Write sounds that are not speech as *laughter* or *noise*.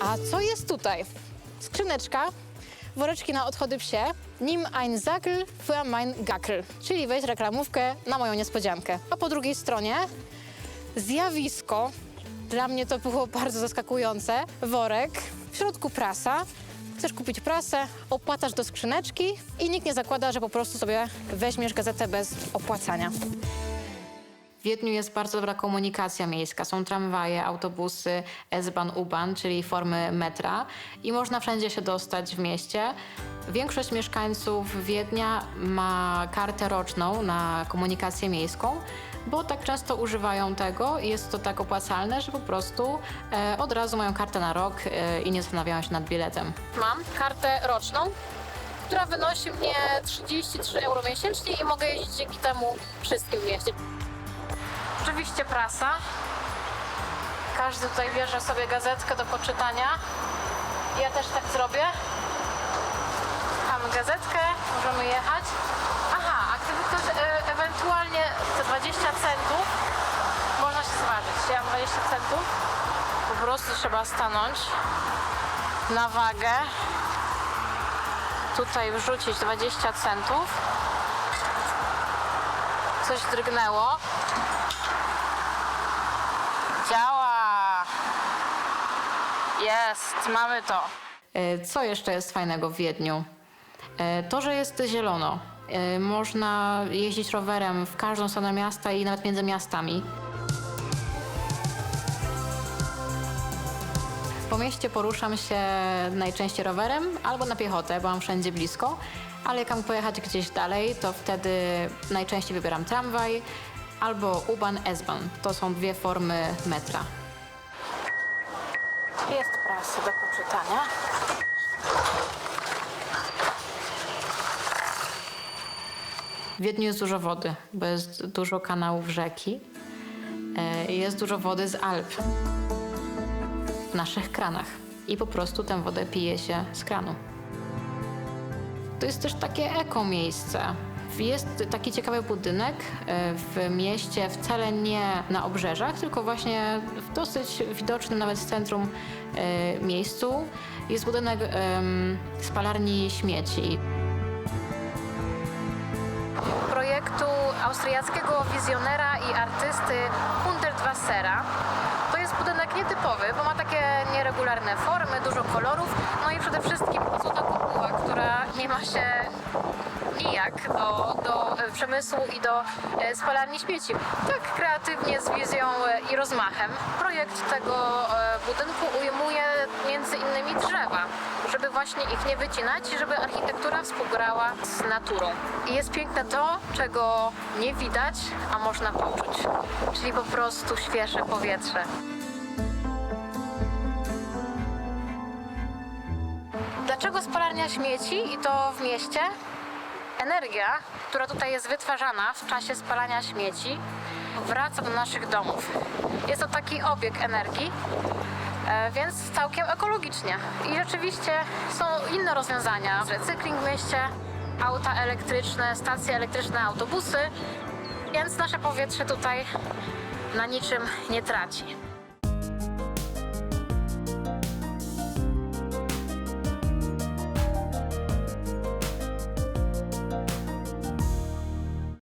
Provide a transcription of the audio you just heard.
A co jest tutaj? Skrzyneczka, woreczki na odchody psie, nim ein Sackel für mein Gackel, czyli weź reklamówkę na moją niespodziankę. A po drugiej stronie zjawisko, dla mnie to było *laughs* bardzo zaskakujące, worek, w środku prasa, chcesz kupić prasę, opłacasz do skrzyneczki i nikt nie zakłada, że po prostu sobie weźmiesz gazetę bez opłacania. W Wiedniu jest bardzo dobra komunikacja miejska. Są tramwaje, autobusy, S-Bahn, U-Bahn, czyli formy metra i można wszędzie się dostać w mieście. Większość mieszkańców Wiednia ma kartę roczną na komunikację miejską, bo tak często używają tego i jest to tak opłacalne, że po prostu e, od razu mają kartę na rok e, i nie zastanawiają się nad biletem. Mam kartę roczną, która wynosi mnie 33 euro miesięcznie i mogę jeździć dzięki temu wszystkim w mieście. Oczywiście prasa. Każdy tutaj bierze sobie gazetkę do poczytania. Ja też tak zrobię. Mamy gazetkę, możemy jechać. Aha, a gdyby ktoś e, ewentualnie te 20 centów, można się zważyć. Ja mam 20 centów. Po prostu trzeba stanąć na wagę. Tutaj wrzucić 20 centów. Coś drgnęło. Działa! Jest, mamy to. Co jeszcze jest fajnego w Wiedniu? E, To, że jest zielono. E, Można jeździć rowerem w każdą stronę miasta i nawet między miastami. Po mieście poruszam się najczęściej rowerem albo na piechotę, bo mam wszędzie blisko. Ale jak mam pojechać gdzieś dalej, to wtedy najczęściej wybieram tramwaj albo U-Bahn, S-Bahn. To są dwie formy metra. Jest prasa do poczytania. W Wiedniu jest dużo wody, bo jest dużo kanałów rzeki. E, Jest dużo wody z Alp w naszych kranach i po prostu tę wodę pije się z kranu. To jest też takie eko miejsce. Jest taki ciekawy budynek e, w mieście, wcale nie na obrzeżach, tylko właśnie w dosyć widocznym nawet w centrum e, miejscu. Jest budynek spalarni śmieci. Projektu austriackiego wizjonera i artysty Hundertwassera. To jest budynek nietypowy, bo ma takie nieregularne formy, dużo kolorów, no i przede wszystkim złota kopuła, która nie ma się nijak do, do e, przemysłu i do e, spalarni śmieci. Tak kreatywnie, z wizją e, i rozmachem. Projekt tego budynku ujmuje między innymi drzewa, żeby właśnie ich nie wycinać i żeby architektura współgrała z naturą. I jest piękne to, czego nie widać, a można poczuć. Czyli po prostu świeże powietrze. Dlaczego spalarnia śmieci i to w mieście? Energia, która tutaj jest wytwarzana w czasie spalania śmieci, wraca do naszych domów. Jest to taki obieg energii, e, więc całkiem ekologicznie. I rzeczywiście są inne rozwiązania. Recykling w mieście, auta elektryczne, stacje elektryczne, autobusy, więc nasze powietrze tutaj na niczym nie traci.